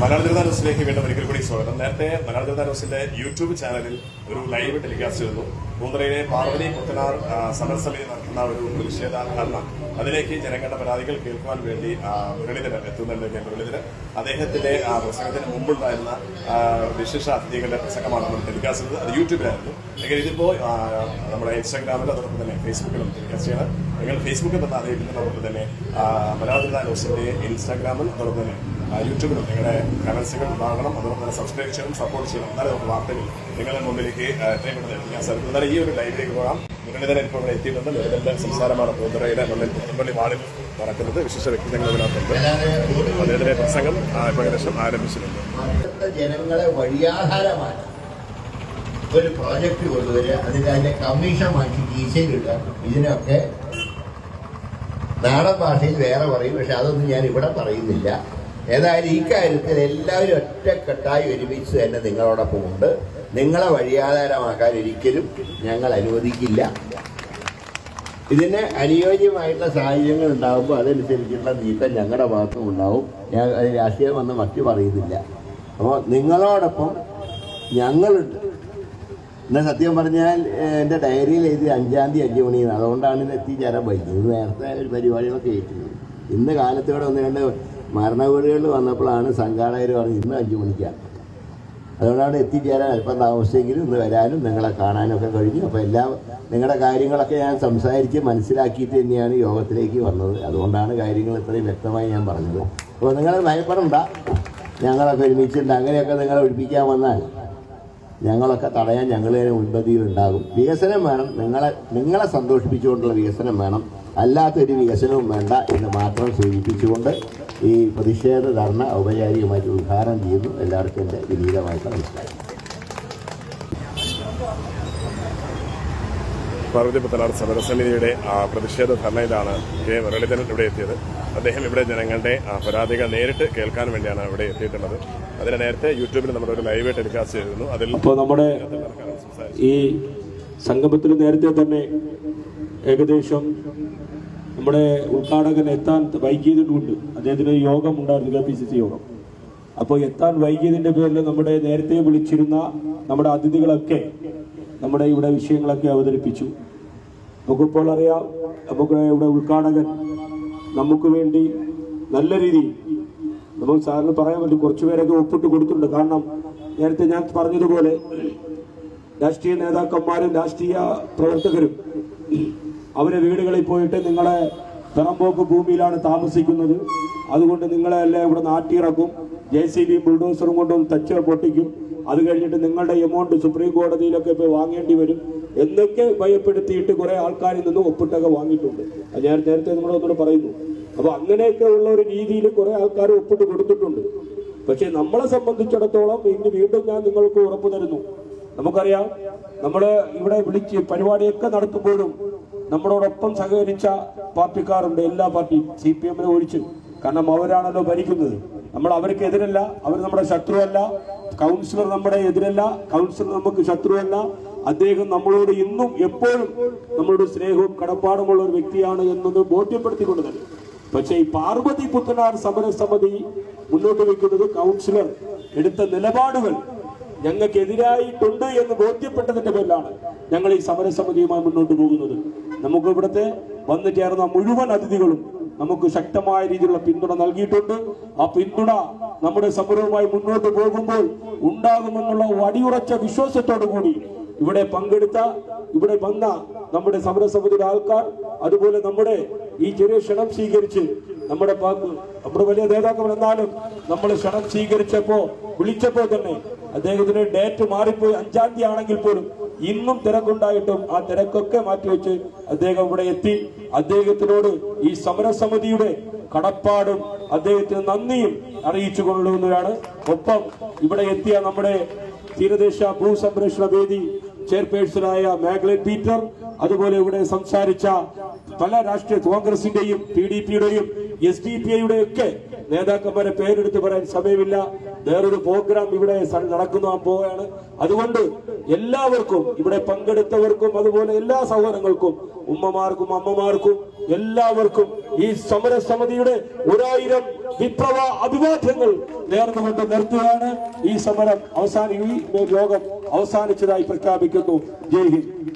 മലയാള ജനതാ ന്യൂസിലേക്ക് വീണ്ടും ഒരിക്കൽ കൂടി സ്വാഗതം. നേരത്തെ മലയാള ജനതാ ന്യൂസിന്റെ യൂട്യൂബ് ചാനലിൽ ഒരു ലൈവ് ടെലികാസ്റ്റ് ചെയ്തു. പൂന്തറയിലെ പാർവതി ആ, സമരസമിതി നടത്തുന്ന ഒരു പ്രതിഷേധ ധർണ അതിലേക്ക് ജനങ്ങളുടെ പരാതികൾ കേൾക്കുവാൻ വേണ്ടി മുരളീധരൻ എത്തുന്നുണ്ട്. കെ മുരളീധരൻ അദ്ദേഹത്തിന്റെ പ്രസംഗത്തിന് മുമ്പുണ്ടായിരുന്ന വിശേഷ അതിഥികളുടെ പ്രസംഗമാണ് നമ്മൾ ടെലികാസ്റ്റ് ചെയ്തത്. അത് യൂട്യൂബിലായിരുന്നു. എങ്കിൽ ഇതിപ്പോ നമ്മുടെ ഇൻസ്റ്റാഗ്രാമിലും അതോടൊപ്പം തന്നെ ഫേസ്ബുക്കിലും ടെലികാസ്റ്റ് ചെയ്യണം നിങ്ങൾ ഫേസ്ബുക്കിൽ തന്നെ അറിയിക്കുന്നതോടൊപ്പം തന്നെ മലയാള ജനതാ ന്യൂസിന്റെ ഇൻസ്റ്റാഗ്രാമിൽ അതോടൊപ്പം തന്നെ യൂട്യൂബിലും നിങ്ങളുടെ കമൻസുകൾ ഉണ്ടാകണം. അതുപോലെ തന്നെ സബ്സ്ക്രൈബ് ചെയ്യണം സപ്പോർട്ട് ചെയ്യണം. എന്നാലും നമുക്ക് വാർത്തകൾ നിങ്ങളുടെ മുമ്പിലേക്ക് എത്രയും പെട്ടെന്ന് എത്തിക്കാൻ സാധിക്കും. എന്നാലും ഈ ഒരു ലൈവിലേക്ക് പോകാം. മുരളീധരൻ ഇപ്പോൾ ഇവിടെ എത്തിയിട്ടുണ്ട്. നിലവിലെ സംസാരമാണ് പൂന്തുറയിലെ മുന്നിൽ പുത്തമ്പള്ളി വാർഡിൽ നടക്കുന്നത് വിശിഷ്ട വ്യക്തിത്വങ്ങൾ ഇതിനകത്തുണ്ട് അദ്ദേഹത്തിന്റെ പ്രസംഗം ഏകദേശം ആരംഭിച്ചിട്ടുണ്ട്. ജനങ്ങളെ വഴിയാധാരമാണ് ഒരു പ്രോജക്റ്റ് കൊണ്ടുവരിക അതിന്റെ അതിന്റെ കമ്മീഷൻ മാറ്റി ടീച്ചർ കീശയിലിടുക ഇതിനൊക്കെ നാടൻ ഭാഷയിൽ വേറെ പറയും പക്ഷെ അതൊന്നും ഞാൻ ഇവിടെ പറയുന്നില്ല. ഏതായാലും ഈ കാര്യത്തിൽ എല്ലാവരും ഒറ്റക്കെട്ടായി ഒരുമിച്ച് തന്നെ നിങ്ങളോടൊപ്പം ഉണ്ട്. നിങ്ങളെ വഴിയാധാരമാക്കാൻ ഒരിക്കലും ഞങ്ങൾ അനുവദിക്കില്ല. ഇതിന് അനുയോജ്യമായിട്ടുള്ള സാഹചര്യങ്ങൾ ഉണ്ടാകുമ്പോൾ അതനുസരിച്ചുള്ള നീക്കം ഞങ്ങളുടെ ഭാഗത്തും ഉണ്ടാവും. ഞാൻ അത് രാഷ്ട്രീയം വന്ന് മറ്റു പറയുന്നില്ല. അപ്പോൾ നിങ്ങളോടൊപ്പം ഞങ്ങളുണ്ട്. എന്നാൽ സത്യം പറഞ്ഞാൽ എന്റെ ഡയറിയിൽ എഴുതി അഞ്ചാം തീയതി അഞ്ച് മണിയാണ്. അതുകൊണ്ടാണ് ഇത് എത്തിച്ചേരാൻ വൈകിയത് നേരത്തെ ഒരു പരിപാടികളൊക്കെ ഏറ്റിരുന്നത് ഇന്ന് കാലത്തോടെ ഒന്ന് രണ്ട് മരണ വീടുകളിൽ വന്നപ്പോഴാണ് സംഘാടകർ പറഞ്ഞ് ഇന്ന് അഞ്ച് മണിക്കാണ് അതുകൊണ്ടാണ് എത്തിച്ചേരാൻ അല്പം താമസിച്ചെങ്കിലും ഇന്ന് വരാനും നിങ്ങളെ കാണാനും ഒക്കെ കഴിഞ്ഞു. അപ്പോൾ എല്ലാ നിങ്ങളുടെ കാര്യങ്ങളൊക്കെ ഞാൻ സംസാരിച്ച് മനസ്സിലാക്കിയിട്ട് തന്നെയാണ് യോഗത്തിലേക്ക് വന്നത്. അതുകൊണ്ടാണ് കാര്യങ്ങൾ ഇത്രയും വ്യക്തമായി ഞാൻ പറഞ്ഞത്. അപ്പോൾ നിങ്ങൾ ഭയപ്പെടണ്ട. ഞങ്ങളൊക്കെ ഒരുമിച്ചിട്ടുണ്ട് അങ്ങനെയൊക്കെ നിങ്ങളെ ഒഴിപ്പിക്കാൻ വന്നാൽ ഞങ്ങളൊക്കെ തടയാൻ ഞങ്ങൾ തന്നെ ഉണ്ടാകും. വികസനം വേണം. നിങ്ങളെ നിങ്ങളെ സന്തോഷിപ്പിച്ചുകൊണ്ടുള്ള വികസനം വേണം. അല്ലാത്തൊരു വികസനവും വേണ്ട എന്ന് മാത്രം സൂചിപ്പിച്ചുകൊണ്ട് ഈ പ്രതിഷേധ ധർണ ഔപചാരികമായിട്ട് ഉദ്ഘാടനം ചെയ്യുന്നു. എല്ലാവർക്കും എന്റെ വിനീതമായിട്ടുള്ള നമസ്കാരം. പാർവതി പുത്തനാർ സമരസമിതിയുടെ പ്രതിഷേധ ധർണയിലാണ് കെ മുരളീധരൻ ഇവിടെ എത്തിയത്. അദ്ദേഹം ഇവിടെ ജനങ്ങളുടെ പരാതികൾ നേരിട്ട് കേൾക്കാൻ വേണ്ടിയാണ് ഇവിടെ എത്തിയിട്ടുള്ളത്. അതിന് നേരത്തെ യൂട്യൂബിൽ നമ്മുടെ ഒരു ലൈവ് ടെലികാസ്റ്റ് ചെയ്തിരുന്നു. അതിൽ അപ്പോൾ നമ്മുടെ ഈ സംഗമത്തിൽ നേരത്തെ തന്നെ ഏകദേശം നമ്മുടെ ഉദ്ഘാടകൻ എത്താൻ വൈകിയതുകൊണ്ട് അദ്ദേഹത്തിന് യോഗം ഉണ്ടായിരുന്നു കെ പി സി സി യോഗം. അപ്പോൾ എത്താൻ വൈകിയതിന്റെ പേരിൽ നമ്മുടെ നേരത്തെ വിളിച്ചിരുന്ന നമ്മുടെ അതിഥികളൊക്കെ നമ്മുടെ ഇവിടെ വിഷയങ്ങളൊക്കെ അവതരിപ്പിച്ചു. നമുക്കിപ്പോൾ അറിയാം നമുക്ക് ഇവിടെ ഉദ്ഘാടകൻ നമുക്ക് വേണ്ടി നല്ല രീതിയിൽ നമുക്ക് സാറിന് പറയാൻ പറ്റും കുറച്ചുപേരൊക്കെ ഒപ്പിട്ട് കൊടുത്തിട്ടുണ്ട്. കാരണം നേരത്തെ ഞാൻ പറഞ്ഞതുപോലെ രാഷ്ട്രീയ നേതാക്കന്മാരും രാഷ്ട്രീയ പ്രവർത്തകരും അവരെ വീടുകളിൽ പോയിട്ട് നിങ്ങളെ പിറമ്പോക്ക് ഭൂമിയിലാണ് താമസിക്കുന്നത്. അതുകൊണ്ട് നിങ്ങളെ എല്ലാം ഇവിടെ നാട്ടിയിറക്കും ജെ സി ബിയും ബുൾഡോസറും കൊണ്ടും തച്ച് പൊട്ടിക്കും. അത് കഴിഞ്ഞിട്ട് നിങ്ങളുടെ എമൗണ്ട് സുപ്രീം കോടതിയിലൊക്കെ ഇപ്പോൾ വാങ്ങേണ്ടി വരും. എന്നൊക്കെ ഭയപ്പെടുത്തിയിട്ട് കുറേ ആൾക്കാരിൽ നിന്ന് ഒപ്പിട്ടൊക്കെ വാങ്ങിയിട്ടുണ്ട്. ഞാൻ നേരത്തെ നിങ്ങളൊന്നുകൂടെ പറയുന്നു. അപ്പൊ അങ്ങനെയൊക്കെ ഉള്ള ഒരു രീതിയിൽ കുറേ ആൾക്കാർ ഒപ്പിട്ട് കൊടുത്തിട്ടുണ്ട്. പക്ഷേ നമ്മളെ സംബന്ധിച്ചിടത്തോളം ഇനി വീണ്ടും ഞാൻ നിങ്ങൾക്ക് ഉറപ്പ് തരുന്നു. നമുക്കറിയാം നമ്മൾ ഇവിടെ വിളിച്ച് പരിപാടിയൊക്കെ നടത്തുമ്പോഴും നമ്മളോടൊപ്പം സഹകരിച്ച പാർട്ടിക്കാരുണ്ട്. എല്ലാ പാർട്ടിയും സി പി എമ്മിനെ ഒഴിച്ച്. കാരണം അവരാണല്ലോ ഭരിക്കുന്നത്. നമ്മൾ അവർക്ക് എതിരല്ല അവർ നമ്മുടെ ശത്രുവല്ല. കൗൺസിലർ നമ്മുടെ എതിരല്ല. കൗൺസിലർ നമുക്ക് ശത്രുവല്ല. അദ്ദേഹം നമ്മളോട് ഇന്നും എപ്പോഴും നമ്മളോട് സ്നേഹവും കടപ്പാടുമുള്ള ഒരു വ്യക്തിയാണ് എന്നത് ബോധ്യപ്പെടുത്തിക്കൊണ്ട് തന്നെ. പക്ഷേ ഈ പാർവതി പുത്തനാർ സമരസമിതി മുന്നോട്ട് വെക്കുന്നത് കൗൺസിലർ എടുത്ത നിലപാടുകൾ ഞങ്ങൾക്കെതിരായിട്ടുണ്ട് എന്ന് ബോധ്യപ്പെട്ടതിന്റെ പേരിലാണ് ഞങ്ങൾ ഈ സമരസമിതിയുമായി മുന്നോട്ട് പോകുന്നത്. നമുക്ക് ഇവിടുത്തെ വന്നു ചേർന്ന മുഴുവൻ അതിഥികളും നമുക്ക് ശക്തമായ രീതിയിലുള്ള പിന്തുണ നൽകിയിട്ടുണ്ട്. ആ പിന്തുണ നമ്മുടെ സമരവുമായി മുന്നോട്ട് പോകുമ്പോൾ ഉണ്ടാകുമെന്നുള്ള വടിയുറച്ച വിശ്വാസത്തോടു കൂടി ഇവിടെ പങ്കെടുത്ത ഇവിടെ വന്ന നമ്മുടെ സമരസമിതിയുടെ ആൾക്കാർ അതുപോലെ നമ്മുടെ ഈ ചെറിയ ക്ഷണം സ്വീകരിച്ച് നമ്മുടെ നമ്മുടെ വലിയ നേതാക്കൾ എന്നാലും നമ്മൾ ക്ഷണം സ്വീകരിച്ചപ്പോ വിളിച്ചപ്പോ തന്നെ അദ്ദേഹത്തിന് ഡേറ്റ് മാറിപ്പോയി. അഞ്ചാം തീയതി ആണെങ്കിൽ പോലും ഇന്നും തിരക്കുണ്ടായിട്ടും ആ തിരക്കൊക്കെ മാറ്റിവെച്ച് അദ്ദേഹം ഇവിടെ എത്തി. അദ്ദേഹത്തിനോട് ഈ സമരസമിതിയുടെ കടപ്പാടും അദ്ദേഹത്തിന് നന്ദിയും അറിയിച്ചു കൊള്ളുന്നതാണ് ഒപ്പം ഇവിടെ എത്തിയ നമ്മുടെ തീരദേശ ഭൂസംരക്ഷണ വേദി ചെയർപേഴ്സണായ മാഗ്ലൻ പീറ്റർ അതുപോലെ ഇവിടെ സംസാരിച്ച പല രാഷ്ട്രീയ കോൺഗ്രസിന്റെയും പി ഡി പിയുടെയും എസ് ഡി പി ഐയുടെ ഒക്കെ നേതാക്കന്മാരെ പേരെടുത്ത് പറയാൻ സമയമില്ല. വേറൊരു പ്രോഗ്രാം ഇവിടെ നടക്കുന്ന പോവുകയാണ് അതുകൊണ്ട് എല്ലാവർക്കും ഇവിടെ പങ്കെടുത്തവർക്കും അതുപോലെ എല്ലാ സഹോദരങ്ങൾക്കും ഉമ്മമാർക്കും അമ്മമാർക്കും എല്ലാവർക്കും ഈ സമരസമിതിയുടെ ഒരായിരം വിപ്ലവ അഭിവാദ്യങ്ങൾ നേർന്നുകൊണ്ട് നിർത്തുകയാണ്. ഈ സമരം അവസാന ഈ യോഗം അവസാനിച്ചതായി പ്രഖ്യാപിക്കുന്നു. ജയ് ഹിന്ദ്.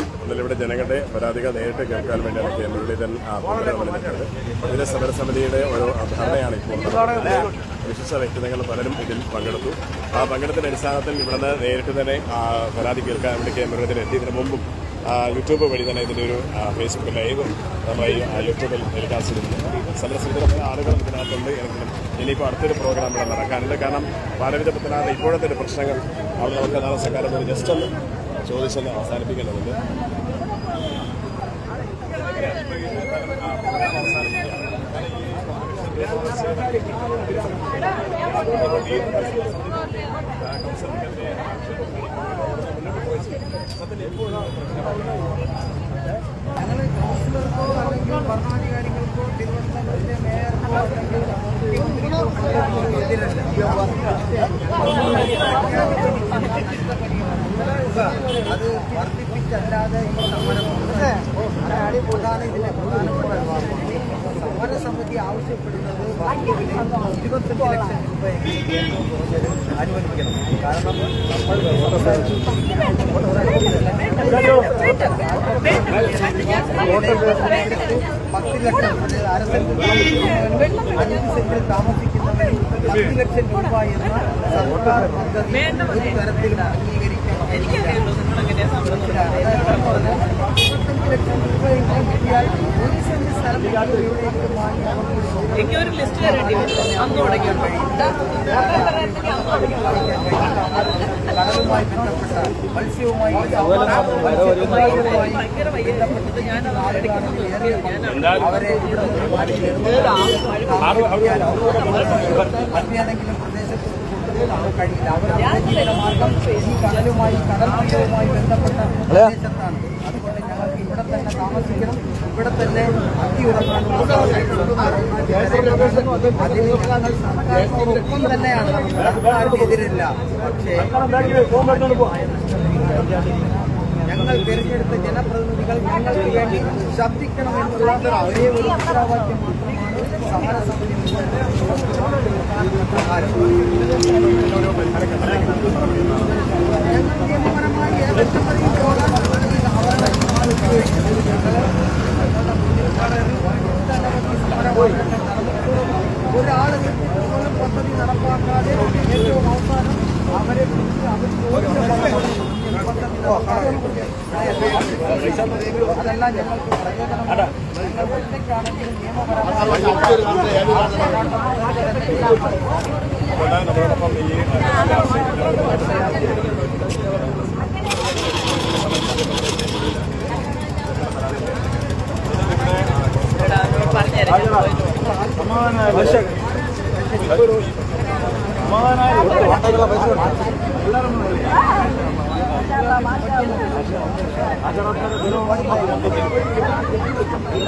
ഇവിടെ ജനങ്ങളുടെ പരാതികൾ നേരിട്ട് കേൾക്കാൻ വേണ്ടിയാണ് കെ മുരളീധരൻ ആ, ഇവിടെ വന്നിട്ടുള്ളത് ഇതിലെ സമരസമിതിയുടെ ഒരു ധാരണയാണ് ഇപ്പോൾ. വിശിഷ്ട വ്യക്തികൾ പലരും ഇതിൽ പങ്കെടുത്തു. ആ പങ്കെടുത്തിന്റെ അടിസ്ഥാനത്തിൽ ഇവിടുന്ന് നേരിട്ട് തന്നെ പരാതി കേൾക്കാൻ വേണ്ടി കെ മുരളീധരൻ എത്തിയതിനു മുമ്പും യൂട്യൂബ് വഴി തന്നെ ഇതിന്റെ ഒരു ഫേസ്ബുക്ക് ലൈവും നമ്മൾ യൂട്യൂബിൽ ടെലികാസ്റ്റ് ചെയ്തിട്ടുണ്ട്. സമരസമിതിയിലെ പല ആളുകളും ഇതിനകത്തുണ്ട്. എങ്കിലും ഇനിയിപ്പോൾ അടുത്തൊരു പ്രോഗ്രാം ഇവിടെ നടക്കാനുണ്ട്. കാരണം പാലവിധ പത്തനാഥ ഇപ്പോഴത്തെ ഒരു പ്രശ്നങ്ങൾ അവിടെ നമുക്ക് നാളെ സർക്കാർ ജസ്റ്റ് ഒന്ന് ചോദിച്ചൊന്ന് അവസാനിപ്പിക്കേണ്ടതുണ്ട്. ഞങ്ങൾ കൗൺസിലർക്കോ അല്ലെങ്കിൽ ഭരണാധികാരികൾക്കോ തിരുവനന്തപുരത്തെ മേയർക്കോ അല്ലെങ്കിൽ മുഖ്യമന്ത്രിക്കോ എതിരല്ല അത് വർദ്ധിപ്പിച്ചല്ലാതെ ഈ സമരം അതാണ് പ്രധാന ഇതിന്റെ പ്രധാനപ്പെട്ട സമരസമിതി ആവശ്യപ്പെടുന്നത് ഇരുപത്തഞ്ച് ലക്ഷം രൂപയെങ്കിലും അനുവദിക്കണം കാരണം നമ്മൾ പത്ത് ലക്ഷം അര സെന്റ് താമസിക്കുന്നവനും പത്ത് ലക്ഷം രൂപ. എന്ന സർക്കാർ പദ്ധതി ഒരു തരത്തിലും അംഗീകരിക്കാൻ എനിക്കറിയാലോ നിങ്ങളെങ്ങനെയാണ് സമരം ലക്ഷം കിട്ടിയാൽ ഒരു സെന്റ് സ്ഥലം എവിടെയെങ്കിലും വാങ്ങി എനിക്ക് ഒരു ലിസ്റ്റ് തരേണ്ടി വരും. അന്ന് തുടങ്ങിയ കടലുമായി ബന്ധപ്പെട്ട മത്സ്യവുമായി ഭയങ്കര ഞാൻ അവരെ ഇവിടെ പ്രദേശത്ത് കഴിയില്ല അവർ മാർഗം ഈ കടലുമായി കടൽ തീരവുമായി ബന്ധപ്പെട്ട പ്രദേശത്താണ് അതുകൊണ്ട് ഞങ്ങൾക്ക് ഇവിടെ തന്നെ താമസിക്കണം. ഇവിടെ തന്നെ അതി അതിന് ഞങ്ങൾ സർക്കാരിനോടൊപ്പം തന്നെയാണ് എതിരില്ല പക്ഷേ ഞങ്ങൾ തിരഞ്ഞെടുത്ത ജനപ്രതിനിധികൾ ഞങ്ങൾക്ക് വേണ്ടി ശബ്ദിക്കണമെന്നുള്ള ഒരേ ഒരു ഉത്തരവാദിത്യം മാത്രമാണ് സമരസമിതി ഞങ്ങൾ നിയമപരമായി ഏകദേശം ഈ പോകാൻ അവരുടെ ഒരാൾ പോലും പദ്ധതി നടപ്പാക്കാതെ ഏറ്റവും അവസാനം അവരെ പിടിച്ച് അവർ അതെല്ലാം ഞങ്ങൾക്ക് പ്രയോജനമാണ് ഞങ്ങൾ ഒറ്റയ്ക്കാണെങ്കിലും നിയമപരമായി അതുകൊണ്ട് നമ്മളോടൊപ്പം ഈ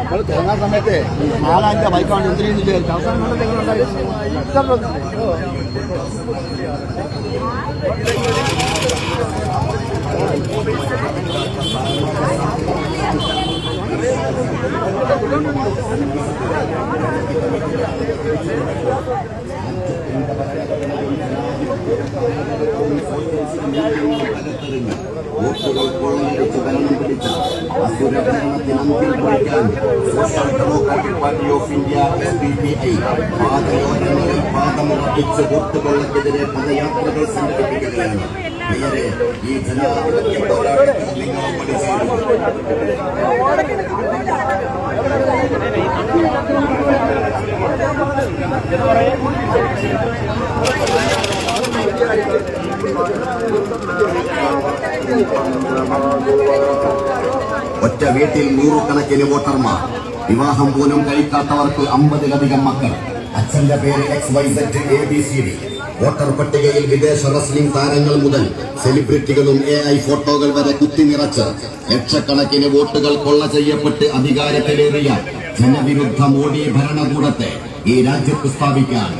നമ്മൾ തുടങ്ങാൻ സമയത്ത് നാലാഞ്ച ബൈക്കാണ് എന്തിനു വിചാരിച്ചു അവസാനം കൊണ്ട് നിങ്ങളുണ്ടായിരുന്നു വോട്ടുകൾ party of India S D P I പാതയോരങ്ങളിൽ പാദമുറപ്പിച്ച് വോട്ട് കൊള്ളക്കെതിരെ പദയാത്രകൾ സംഘടിപ്പിക്കുകയാണ് ഈ ജനാധിപത്യ പോരാട്ടം ഒറ്റ വീട്ടിൽ നൂറുകണക്കിന് വോട്ടർമാർ. വിവാഹം പോലും കഴിക്കാത്തവർക്ക് അമ്പതിലധികം മക്കൾ. അച്ഛന്റെ പേര് X Y Z A B C D voter പട്ടികയിൽ വിദേശ റെസ്ലിംഗ് താരങ്ങൾ മുതൽ സെലിബ്രിറ്റികളും എ ഐ ഫോട്ടോകൾ വരെ കുത്തിനിറച്ച് ലക്ഷക്കണക്കിന് വോട്ടുകൾ കൊള്ള ചെയ്യപ്പെട്ട് അധികാരത്തിലേറിയ ജനവിരുദ്ധ മോഡി ഭരണകൂടത്തെ ഈ രാജ്യത്ത് സ്ഥാപിക്കാൻ